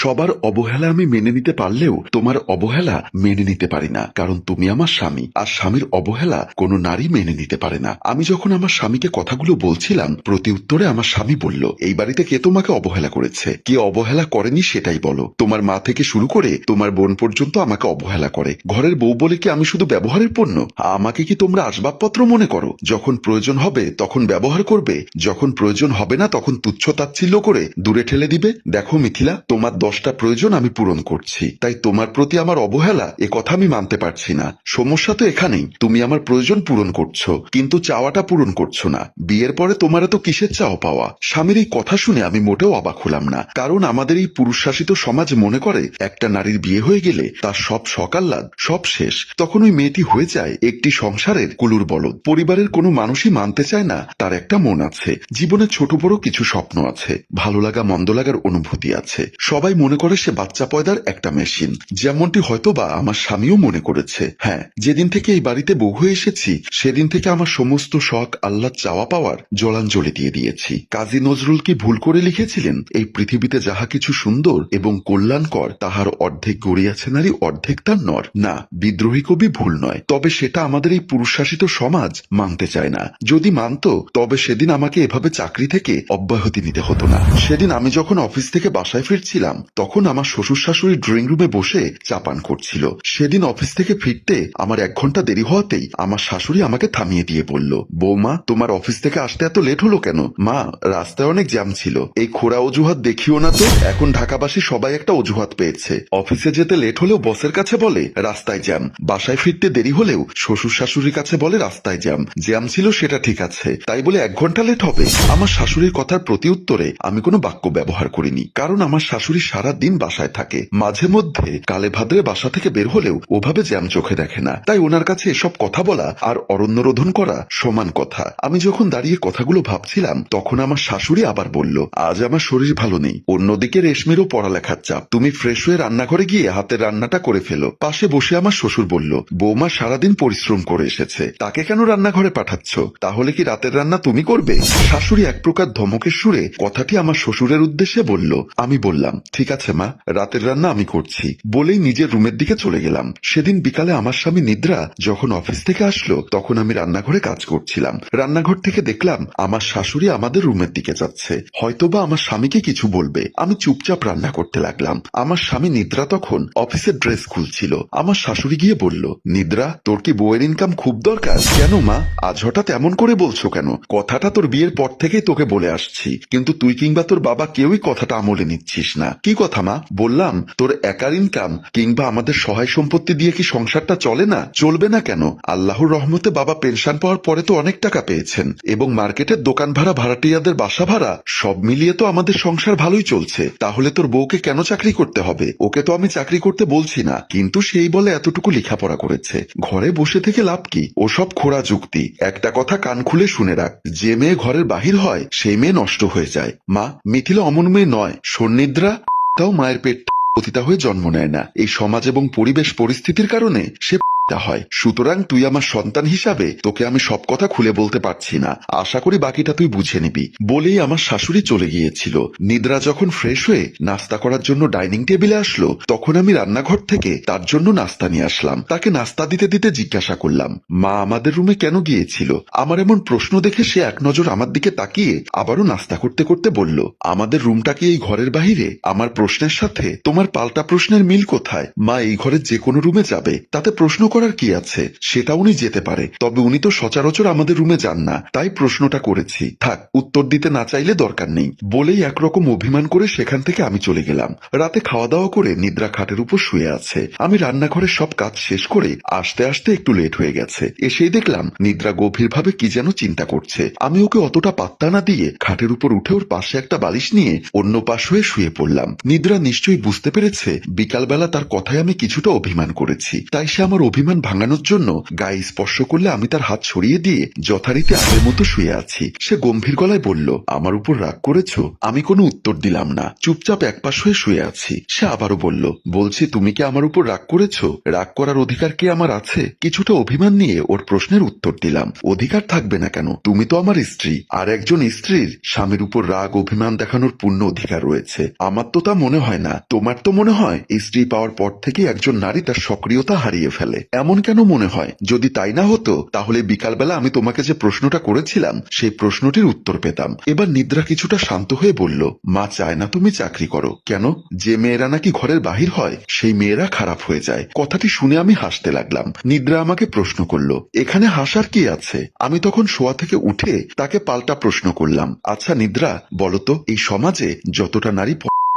সবার অবহেলা আমি মেনে নিতে পারলেও তোমার অবহেলা মেনে নিতে পারি না, কারণ তুমি আমার স্বামী, আর স্বামীর অবহেলা কোনো নারী মেনে নিতে পারে না। আমি যখন আমার স্বামীকে কথাগুলো বলছিলাম প্রতি উত্তরে আমার স্বামী বলল, এই বাড়িতে কে তোমাকে অবহেলা করেছে? কে অবহেলা করেনি সেটাই বলো। তোমার মা থেকে শুরু করে তোমার বোন পর্যন্ত আমাকে অবহেলা করে। ঘরের বউ বলে কি আমি শুধু ব্যবহারের পণ্য? আমাকে কি তোমরা আসবাবপত্র মনে করো? যখন প্রয়োজন হবে তখন ব্যবহার করবে, যখন প্রয়োজন হবে না তখন তুচ্ছ তাচ্ছিল্য করে দূরে ঠেলে দিবে। দেখো মিথিলা, তোমার দশটা প্রয়োজন আমি পূরণ করছি। তাই তোমার প্রতি আমার অবহেলা, এ কথা আমি মানতে পারছি না। সমস্যা তো এখানেই। তুমি আমার প্রয়োজন পূরণ করছ, কিন্তু চাওয়াটা পূরণ করছ না। বিয়ের পরে তোমার তো কিসের চাওয়া পাওয়া? স্বামীর এই কথা শুনে আমি মোটেও অবাক হলাম না। কারণ আমাদের এই পুরুষ শাসিত সমাজ মনে করে, একটা নারীর বিয়ে হয়ে গেলে তার সব সকাল্লাদ, সব শেষ। তখন ওই মেয়েটি হয়ে যায় একটি সংসারের কুলুর বলদ। পরিবারের কোনো মানুষই মানতে চায় না, তার একটা মন আছে। জীবনে ছোট বড় কিছু স্বপ্ন আছে। ভালো লাগা, মন্দ লাগার অনুভূতি আছে। সবাই মনে করে সে বাচ্চা পয়দার একটা মেশিন। যেমনটি হয়তো বা আমার স্বামীও মনে করেছে। হ্যাঁ যেদিন থেকে এই বাড়িতে বউ হয়ে এসেছি, সেদিন থেকে আমার সমস্ত শখ আল্লাহ চাওয়া পাওয়ার জলাঞ্জলি দিয়ে দিয়েছি। কাজী নজরুল কি ভুল করে লিখেছিলেন? এই পৃথিবীতে যাহা কিছু সুন্দর এবং কল্যাণকর, তাহার অর্ধেক গড়িয়াছে নারী, অর্ধেক তার নর। না, বিদ্রোহী কবি ভুল নয়। তবে সেটা আমাদের এই পুরুষ শাসিত সমাজ মানতে চায় না। যদি মানত, তবে সেদিন আমাকে এভাবে চাকরি থেকে অব্যাহতি নিতে হতো না। সেদিন আমি যখন অফিস থেকে বাসায় ফিরছিলাম তখন আমার শ্বশুর শাশুড়ি ড্রয়িং রুমে বসে চা পান করছিল। সেদিন অফিস থেকে ফিরতে আমার এক ঘণ্টা দেরি হওয়াতেই আমার শাশুড়ি আমাকে থামিয়ে দিয়ে বলল, বৌমা, তোমার অফিস থেকে আসতে এত লেট হলো কেন? মা, রাস্তায় অনেক জ্যাম ছিল। এই খোড়া অজুহাত দেখিও না তো? এখন ঢাকাবাসী সবাই একটা অজুহাত পেয়েছে। অফিসে যেতে লেট হলেও বসের কাছে বলে, রাস্তায় জ্যাম। বাসায় ফিরতে দেরি হলেও শ্বশুর শাশুড়ির কাছে বলে, রাস্তায় জ্যাম। জ্যাম ছিল সেটা ঠিক আছে। তাই বলে এক ঘণ্টা লেট হবে। আমার শাশুড়ির কথার প্রতি উত্তরে আমি কোনো বাক্য ব্যবহার করিনি, কারণ আমার শাশুড়ি সারা দিন বাসায় থাকে। মাঝে মধ্যে কালে ভাদ্রে বাসা থেকে বের হলেও ওভাবে জ্যাম চোখে দেখে না। তাই ওনার কাছে এসব কথা বলা আর অরণ্য রোধন করা সমান কথা। আমি যখন দাঁড়িয়ে কথাগুলো ভাবছিলাম, তখন আমার শাশুড়ি আবার বলল, আজ আমার শরীর ভালো নেই। অন্যদিকে রেশমিরও পড়ালেখার চাপ। তুমি ফ্রেশ হয়ে রান্নাঘরে গিয়ে হাতের রান্নাটা করে ফেলো। পাশে বসে আমার শ্বশুর বলল, বৌমা সারাদিন পরিশ্রম করে এসেছে। তাকে কেন রান্নাঘরে পাঠাচ্ছ? তাহলে কি রাতের রান্না তুমি করবে? শাশুড়ি এক প্রকার ধমকের সুরে কথাটি আমার শ্বশুরের উদ্দেশ্যে বলল। আমি বললাম, ঠিক আছে, মা। রাতের রান্না আমি করছি। বলেই নিজের রুমের দিকে চলে গেলাম। সেদিন বিকালে আমার স্বামী নিদ্রা যখন অফিস থেকে আসলো, তখন আমি রান্নাঘরে কাজ করছিলাম। রান্নাঘর থেকে দেখলাম আমার শাশুড়ি আমাদের রুমের দিকে যাচ্ছে। হয়তোবা আমার স্বামীকে কিছু বলবে। আমি চুপচাপ রান্না করতে লাগলাম। আমার স্বামী নিদ্রা তখন অফিসের ড্রেস খুলছিল। আমার শাশুড়ি গিয়ে বলল, নিদ্রা, তোর কি বউয়ের ইনকাম খুব দরকার? কেন, মা? আজ হঠাৎ এমন করে বলছো কেন? কথাটা তোর বিয়ের পর থেকেই তোকে বলে আসছি। কিন্তু তুই কিংবা তোর বাবা কেউই কথাটা আমলে নিচ্ছিস না। কি কথা, মা। বললাম, তোর একার ইনকাম কিংবা আমাদের সহায় সম্পত্তি দিয়ে কি সংসারটা চলে না? চলবে না কেন? আল্লাহর রহমতে বাবা পেনশন পাওয়ার পরে তো অনেক টাকা পেয়েছেন। এবং মার্কেটের দোকান ভাড়া, ভাড়াটিয়াদের বাসা ভাড়া, সব মিলিয়ে তো আমাদের সংসার ভালোই চলছে। তাহলে তোর বউকে কেন চাকরি করতে হবে? ওকে তো আমি চাকরি করতে বলছি না, কিন্তু সেই বলে এতটুকু লেখাপড়া করেছে। ঘরে বসে থেকে লাভ কি? ও সব খোড়া যুক্তি। একটা কথা কান খুলে শুনে রাখ, যে মেয়ে ঘরের বাহির হয়, সেই মেয়ে নষ্ট হয়ে যায়। মা, মিথিলা অমন মেয়ে নয়। সন্নিদ্রা তাও মায়ের পেট পতিতা হয়ে জন্ম নেয় না। এই সমাজ এবং পরিবেশ পরিস্থিতির কারণে সে তা হয়। সুতরাং তুই আমার সন্তান হিসাবে তোকে আমি সব কথা খুলে বলতে পারছি না। আশা করি বাকিটা তুই বুঝে নিবি। বলেই আমার শাশুড়ি চলে গিয়েছিল। নিদ্রা যখন ফ্রেশ হয়ে নাস্তা করার জন্য ডাইনিং টেবিলে আসলো, তখন আমি রান্নাঘর থেকে তার জন্য নাস্তা নিয়ে আসলাম। তাকে নাস্তা দিতে দিতে জিজ্ঞাসা করলাম, মা আমাদের রুমে কেন গিয়েছিল? আমার এমন প্রশ্ন দেখে সে এক নজর আমার দিকে তাকিয়ে আবারও নাস্তা করতে করতে বলল, আমাদের রুমটা কি এই ঘরের বাহিরে? আমার প্রশ্নের সাথে তোমার পাল্টা প্রশ্নের মিল কোথায়? মা এই ঘরের যে কোনো রুমে যাবে। তাতে প্রশ্ন করার কি আছে? সেটা উনি যেতে পারে। তবে উনি তো সচরাচর আমাদের রুমে যান না। তাই প্রশ্নটা করেছি। থাক, উত্তর দিতে না চাইলে দরকার নেই। বলেই একরকম অভিমান করে সেখান থেকে আমি চলে গেলাম। রাতে খাওয়া দাওয়া করে নিদ্রা খাটের উপর শুয়ে আছে। আমি রান্নাঘরের সব কাজ শেষ করে আসতে আসতে একটু লেট হয়ে গেছে। এসেই দেখলাম নিদ্রা গভীরভাবে কি যেন চিন্তা করছে। আমি ওকে অতটা পাত্তা না দিয়ে খাটের উপর উঠে ওর পাশে একটা বালিশ নিয়ে অন্য পাশ হয়ে শুয়ে পড়লাম। নিদ্রা নিশ্চয়ই বুঝতে পেরেছে, বিকালবেলা তার কথায় আমি কিছুটা অভিমান করেছি। তাই সে আমার অভিমান অভিমান ভাঙানোর জন্য গায়ে স্পর্শ করলে আমি তার হাত ছড়িয়ে দিয়ে যথারীতি আগের মতো শুয়ে আছি। সে গম্ভীর গলায় বলল, আমার উপর রাগ করেছ? আমি কোনো উত্তর দিলাম না। চুপচাপ একপাশ হয়ে শুয়ে আছি। সে আবারও বলল, বলছি, তুমি কি আমার উপর রাগ করেছ? রাগ করার অধিকার কি আমার আছে? কিছুটা অভিমান নিয়ে ওর প্রশ্নের উত্তর দিলাম, অধিকার থাকবে না কেন? তুমি তো আমার স্ত্রী, আর একজন স্ত্রীর স্বামীর উপর রাগ, অভিমান দেখানোর পূর্ণ অধিকার রয়েছে। আমার তো তা মনে হয় না। তোমার তো মনে হয়, স্ত্রী পাওয়ার পর থেকে একজন নারী তার সক্রিয়তা হারিয়ে ফেলে। এমন কেন মনে হয়? যদি তাই না হতো, তাহলে বিকালবেলা আমি তোমাকে যে প্রশ্নটা করেছিলাম, সেই প্রশ্নটির উত্তর পেতাম। এবার নিদ্রা কিছুটা শান্ত হয়ে বলল, মা চায় না তুমি চাকরি করো। কেন? যে মেয়েরা নাকি ঘরের বাহির হয়, সেই মেয়েরা খারাপ হয়ে যায়। কথাটি শুনে আমি হাসতে লাগলাম। নিদ্রা আমাকে প্রশ্ন করল, এখানে হাসার কি আছে? আমি তখন শোয়া থেকে উঠে তাকে পাল্টা প্রশ্ন করলাম আচ্ছা নিদ্রা বলতো এই সমাজে যতটা নারী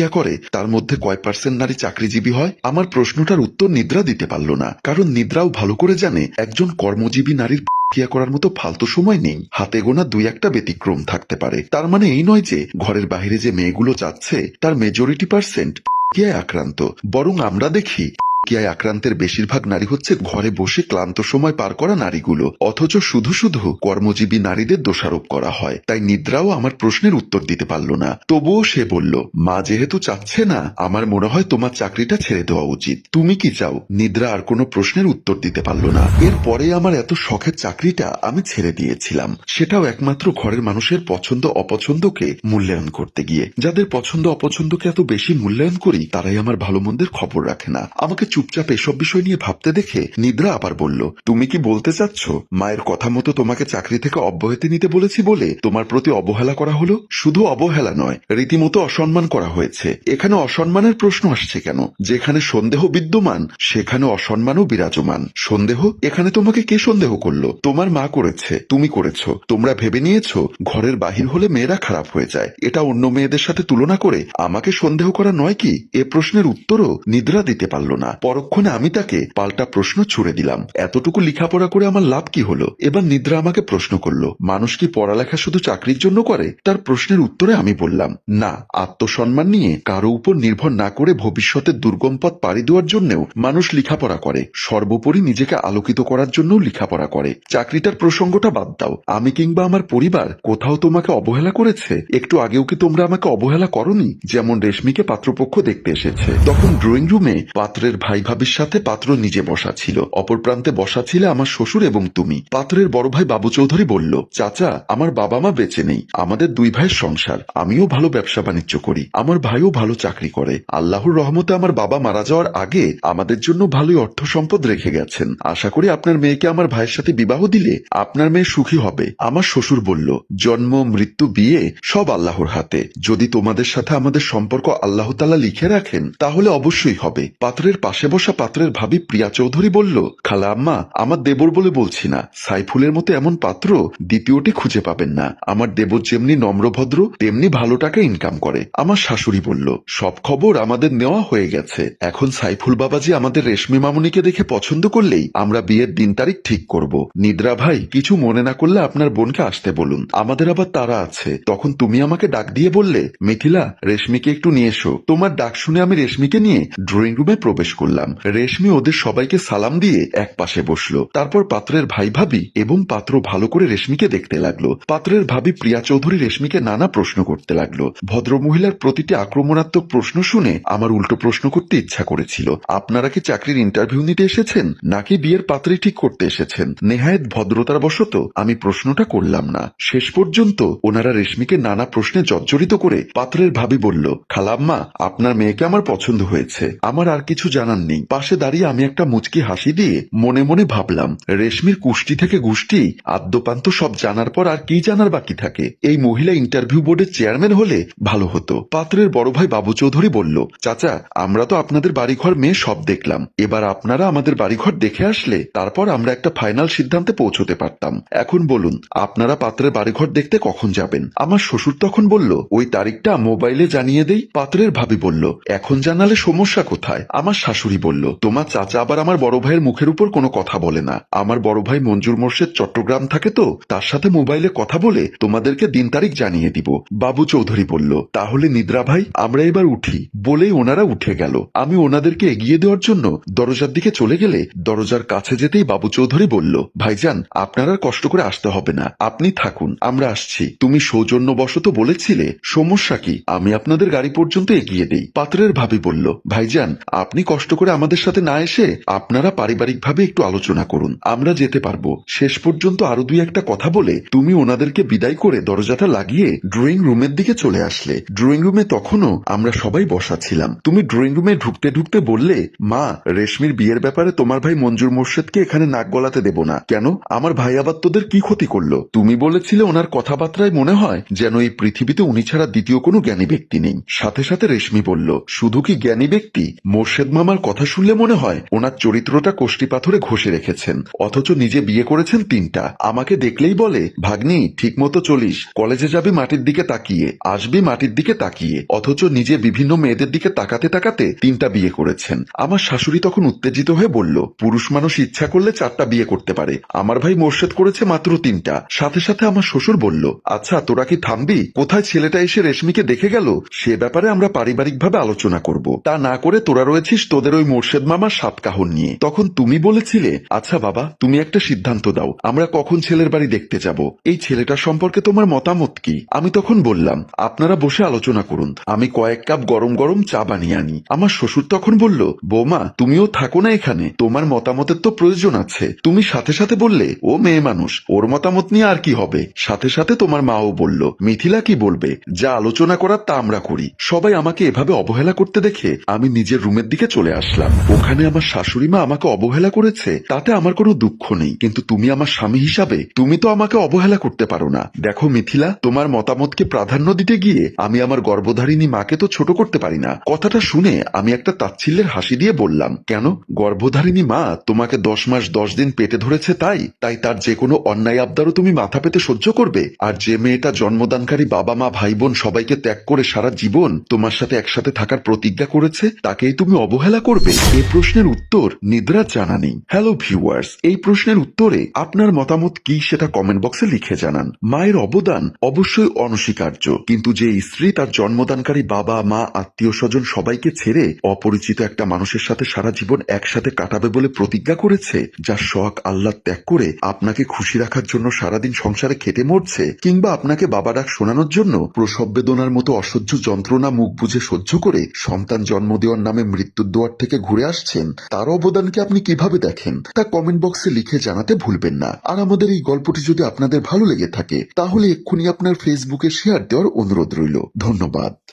করে, তার মধ্যে কয় পার্সেন্ট নারী চাকরিজীবী হয়? আমার প্রশ্নটার উত্তর নিদ্রা দিতে পারল না, কারণ নিদ্রাও ভালো করে জানে, একজন কর্মজীবী নারীর ক্রিয়া করার মতো ফালতু সময় নেই। হাতে গোনা দুই একটা ব্যতিক্রম থাকতে পারে। তার মানে এই নয় যে, ঘরের বাহিরে যে মেয়েগুলো যাচ্ছে, তার মেজরিটি পার্সেন্ট ক্রিয়ায় আক্রান্ত। বরং আমরা দেখি কিয়ায় আক্রান্তের বেশিরভাগ নারী হচ্ছে ঘরে বসে ক্লান্ত সময় পার করা নারীগুলো। অথচ শুধু শুধু কর্মজীবী নারীদের দোষারোপ করা হয়। তাই নিদ্রাও আমার প্রশ্নের উত্তর দিতে পারল না। তবুও সে বলল, মা যেহেতু চাচ্ছে না, আমার মনে হয় তোমার চাকরিটা ছেড়ে দেওয়া উচিত। তুমি কি চাও? নিদ্রা আর কোনো প্রশ্নের উত্তর দিতে পারল না। এরপরে আমার এত শখের চাকরিটা আমি ছেড়ে দিয়েছিলাম। সেটাও একমাত্র ঘরের মানুষের পছন্দ অপছন্দকে মূল্যায়ন করতে গিয়ে। যাদের পছন্দ অপছন্দকে এত বেশি মূল্যায়ন করি, তারাই আমার ভালো মন্দের খবর রাখে না। আমাকে চুপচাপ এসব বিষয় নিয়ে ভাবতে দেখে নিদ্রা আবার বলল, তুমি কি বলতে চাচ্ছ? মায়ের কথা মতো তোমাকে চাকরি থেকে অব্যাহতি নিতে বলেছি বলে তোমার প্রতি অবহেলা করা হলো? শুধু অবহেলা নয়, রীতিমতো অসম্মান করা হয়েছে। এখানে অসম্মানের প্রশ্ন আসছে কেন? যেখানে সন্দেহ বিদ্যমান, সেখানে অসম্মানও বিরাজমান। সন্দেহ? এখানে তোমাকে কে সন্দেহ করল? তোমার মা করেছে, তুমি করেছ। তোমরা ভেবে নিয়েছো, ঘরের বাহির হলে মেয়েরা খারাপ হয়ে যায়। এটা অন্য মেয়েদের সাথে তুলনা করে আমাকে সন্দেহ করা নয় কি? এ প্রশ্নের উত্তরও নিদ্রা দিতে পারল না। পরক্ষণে আমি তাকে পাল্টা প্রশ্ন ছুড়ে দিলাম। এতটুকু লেখাপড়া করে আমার লাভ কি হলো? এবার নিদ্রা আমাকে প্রশ্ন করল, মানুষ কি পড়ালেখা শুধু চাকরির জন্য করে? তার প্রশ্নের উত্তরে আমি বললাম, না, আত্মসম্মান নিয়ে কারও উপর নির্ভর না করে ভবিষ্যতের দুর্গম পথ পাড়ি দেওয়ার জন্যও মানুষ লেখাপড়া করে। সর্বোপরি নিজেকে আলোকিত করার জন্যও লেখাপড়া করে। চাকরিটার প্রসঙ্গটা বাদ দাও। আমি কিংবা আমার পরিবার কোথাও তোমাকে অবহেলা করেছে? একটু আগেও কি তোমরা আমাকে অবহেলা করনি? যেমন রেশমিকে পাত্রপক্ষ দেখতে এসেছে। তখন ড্রয়িং রুমে পাত্রের ভাই ভাবির সাথে পাত্র নিজে বসা ছিল। অপর প্রান্তে বসা ছিল আমার শ্বশুর এবং তুমি। পাত্রের বড় ভাই বাবু চৌধুরী বলল, চাচা, আমার বাবা মা বেঁচে নেই। আমাদের দুই ভাইয়ের সংসার। আমিও ভালো ব্যবসা বাণিজ্য করি। আমার ভাইও ভালো চাকরি করে। আল্লাহর রহমতে আমার বাবা মারা যাওয়ার আগে আমাদের জন্য ভালোই অর্থ সম্পদ রেখে গেছেন। আশা করি আপনার মেয়েকে আমার ভাইয়ের সাথে বিবাহ দিলে আপনার মেয়ে সুখী হবে। আমার শ্বশুর বলল, জন্ম, মৃত্যু, বিয়ে সব আল্লাহর হাতে। যদি তোমাদের সাথে আমাদের সম্পর্ক আল্লাহ তালা লিখে রাখেন, তাহলে অবশ্যই হবে। পাত্রের পাশে বসা পাত্রের ভাবি প্রিয়া চৌধুরী বলল, খালা আম্মা, আমার দেবর বলে বলছি না। সাইফুলের মতো এমন পাত্র দ্বিতীয়টি খুঁজে পাবেন না। আমার দেবর যেমনি নম্রভদ্র, তেমনি ভালো টাকা ইনকাম করে। আমার শাশুড়ি বলল, সব খবর আমাদের নেওয়া হয়ে গেছে। এখন সাইফুল বাবাজি আমাদের রেশমি মামুনিকে দেখে পছন্দ করলেই আমরা বিয়ের দিন তারিখ ঠিক করব। নিদ্রা ভাই, কিছু মনে না করলে আপনার বোনকে আসতে বলুন। আমাদের আবার তারা আছে। তখন তুমি আমাকে ডাক দিয়ে বললে, মিথিলা, রেশমিকে একটু নিয়ে এসো। তোমার ডাক শুনে আমি রেশমিকে নিয়ে ড্রয়িং রুমে প্রবেশ করলাম। রেশমি ওদের সবাইকে সালাম দিয়ে এক পাশে বসল। তারপর পাত্রের ভাই ভাবি এবং পাত্র ভালো করে রেশমিকে দেখতে লাগল। পাত্রের ভাবি প্রিয়া চৌধুরী রেশমিকে নানা প্রশ্ন করতে লাগল। ভদ্র মহিলার প্রতিটি আক্রমণাত্মক প্রশ্ন শুনে আমার উল্টো প্রশ্ন করতে ইচ্ছা করেছিল। আপনারা কি চাকরির ইন্টারভিউ নিতে এসেছেন? নাকি বিয়ের পাত্রে ঠিক করতে এসেছেন? নেহায়েত ভদ্রতার বশত আমি প্রশ্নটা করলাম না। শেষ পর্যন্ত ওনারা রেশমিকে নানা প্রশ্নে জর্জরিত করে পাত্রের ভাবি বলল, খালাম্মা, আপনার মেয়েকে আমার পছন্দ হয়েছে। আমার আর কিছু জানার নেই। পাশে দাঁড়িয়ে আমি একটা মুচকি হাসি দিয়ে মনে মনে ভাবলাম, রেশমির কুষ্টি থেকে গুষ্টি আদ্যপান্ত সব জানার পর আর কি জানার বাকি থাকে? এই মহিলা ইন্টারভিউ বোর্ডের চেয়ারম্যান হলে ভালো হতো। পাত্রের বড় ভাই বাবু চৌধুরী বলল, চাচা, আমরা তো আপনাদের বাড়িঘর মেয়ে সব দেখলাম। এবার আপনারা আমাদের বাড়িঘর দেখে আসলে তারপর আমরা একটা ফাইনাল সিদ্ধান্তে পৌঁছতে পারতাম। এখন বলুন, আপনারা পাত্রের বাড়িঘর দেখতে কখন যাবেন? আমার শ্বশুর তখন বলল, ওই তারিখটা মোবাইলে জানিয়ে দেই। পাত্রের ভাবি বলল, এখন জানালে সমস্যা কোথায়? আমার শাশুড়ি শাশুড়ি বলল, তোমার চাচা আবার আমার বড় ভাইয়ের মুখের উপর কোনো কথা বলে না। আমার বড় ভাই মঞ্জুর মোর্শেদ চট্টগ্রাম থাকে তো, তার সাথে মোবাইলে কথা বলে তোমাদেরকে দিন তারিখ জানিয়ে দিব। বাবু চৌধুরী বলল, তাহলে নিদ্রা ভাই, আমরা এবার উঠি। বলেই ওনারা উঠে গেল। আমি ওনাদেরকে এগিয়ে দেওয়ার জন্য দরজার দিকে চলে গেলে দরজার কাছে যেতেই বাবু চৌধুরী বলল, ভাইজান, আপনার আর কষ্ট করে আসতে হবে না। আপনি থাকুন, আমরা আসছি। তুমি সৌজন্যবশত বলেছিলে, সমস্যা কি? আমি আপনাদের গাড়ি পর্যন্ত এগিয়ে দেই। পাত্রের ভাবি বলল, ভাইজান, আপনি কষ্ট করে আমাদের সাথে না এসে আপনারা পারিবারিকভাবে একটু আলোচনা করুন। আমরা যেতে পারব। শেষ পর্যন্ত আরও দুই একটা কথা বলে তুমি ওনাদেরকে বিদায় করে দরজাটা লাগিয়ে ড্রয়িং রুমের দিকে চলে আসলে। ড্রয়িং রুমে তখনও আমরা সবাই বসা ছিলাম। তুমি ড্রয়িং রুমে ঢুকতে ঢুকতে বললে, মা, রেশমির বিয়ের ব্যাপারে তোমার ভাই মঞ্জুর মোর্শেদকে এখানে নাক গলাতে দেব না। কেন? আমার ভাই আবার তোদের কি ক্ষতি করল? তুমি বলেছিলে ওনার কথাবার্তায় মনে হয় যেন এই পৃথিবীতে উনি ছাড়া দ্বিতীয় কোনো জ্ঞানী ব্যক্তি নেই। সাথে সাথে রেশমি বলল, শুধু কি জ্ঞানী ব্যক্তি? মোর্শেদ মামার কথা শুনলে মনে হয় ওনার চরিত্রটা কোষ্টি পাথরে ঘষে রেখেছেন। অথচ নিজে বিয়ে করেছেন তিনটা। আমাকে দেখলেই বলে, ভাগ্নি ঠিক মতো চলিস। কলেজে যাবি মাটির দিকে তাকিয়ে, আসবি মাটির দিকে তাকিয়ে। অথচ নিজে বিভিন্ন মেয়েদের দিকে তাকাতে তাকাতে তিনটা বিয়ে করেছেন। আমার শাশুড়ি তখন উত্তেজিত হয়ে বলল, পুরুষ মানুষ ইচ্ছা করলে চারটা বিয়ে করতে পারে। আমার ভাই মোর্শেদ করেছে মাত্র তিনটা। সাথে সাথে আমার শ্বশুর বলল আচ্ছা তোরা কি থামবি? কোথায় ছেলেটা এসে রেশমিকে দেখে গেল? সে ব্যাপারে আমরা পারিবারিকভাবে আলোচনা করব। তা না করে তোরা রয়েছিস তোদের ওই মোর্শেদ মামার সাত কাহন নিয়ে। তখন তুমি বলেছিলে আচ্ছা বাবা, তুমি একটা সিদ্ধান্ত দাও, আমরা কখন ছেলের বাড়ি দেখতে যাব? এই ছেলেটার সম্পর্কে তোমার মতামত কি? আমি তখন বললাম, আপনারা বসে আলোচনা করুন, আমি কয়েক কাপ গরম গরম চা বানিয়ে আনি। আমার শ্বশুর তখন বলল, বৌমা, তুমিও থাকো না এখানে, তোমার মতামতের তো প্রয়োজন আছে। তুমি সাথে সাথে বললে, ও মেয়ে মানুষ, ওর মতামত নিয়ে আর কি হবে? সাথে সাথে তোমার মাও বলল, মিথিলা কি বলবে? যা আলোচনা করার তা আমরা করি। সবাই আমাকে এভাবে অবহেলা করতে দেখে আমি নিজের রুমের দিকে চলে আসলাম। ওখানে আমার শাশুড়ি মা আমাকে অবহেলা করেছে। তাতে আমার কোনো দুঃখ নেই। কিন্তু তুমি আমার স্বামী হিসাবে, তুমি তো আমাকে অবহেলা করতে পারো না। দেখো মিথিলা, তোমার মতামতকে প্রাধান্য দিতে গিয়ে আমি আমার গর্ভধারিণী মাকে তো ছোট করতে পারি না। কথাটা শুনে আমি একটা তাচ্ছিল্যের হাসি দিয়ে বললাম, কেন? গর্ভধারিণী মা তোমাকে দশ মাস দশ দিন পেটে ধরেছে তাই তাই তার যে কোনো অন্যায় আবদারও তুমি মাথা পেতে সহ্য করবে। আর যে মেয়েটা জন্মদানকারী বাবা, মা, ভাই, বোন সবাইকে ত্যাগ করে সারা জীবন তোমার সাথে একসাথে থাকার প্রতিজ্ঞা করেছে, তাকেই তুমি অবহেলা করবে? এই প্রশ্নের উত্তর নিদ্রা জানা নেই। হ্যালো ভিউয়ার্স এই প্রশ্নের উত্তরে আপনার মতামত কি সেটা কমেন্ট বক্সে লিখে জানান। মায়ের অবদান অবশ্যই অনস্বীকার্য। কিন্তু যে স্ত্রী তার জন্মদানকারী বাবা, মা, আত্মীয় স্বজন সবাইকে ছেড়ে অপরিচিত একটা মানুষের সাথে সারা জীবন একসাথে কাটাবে বলে প্রতিজ্ঞা করেছে যার শখ আল্লাহ ত্যাগ করে আপনাকে খুশি রাখার জন্য সারাদিন সংসারে খেটে মরছে, কিংবা আপনাকে বাবা ডাক শোনানোর জন্য প্রসব বেদনার মতো অসহ্য যন্ত্রণা মুখ বুঝে সহ্য করে সন্তান জন্ম দেওয়ার নামে মৃত্যুর দোয়ার থেকে ঘুরে আসছেন, তার অবদানকে আপনি কীভাবে দেখেন, তা কমেন্ট বক্সে লিখে জানাতে ভুলবেন না। আর আমাদের এই গল্পটি যদি আপনাদের ভালো লেগে থাকে, তাহলে এক্ষুনি আপনার ফেসবুকে শেয়ার দেওয়ার অনুরোধ রইল। ধন্যবাদ।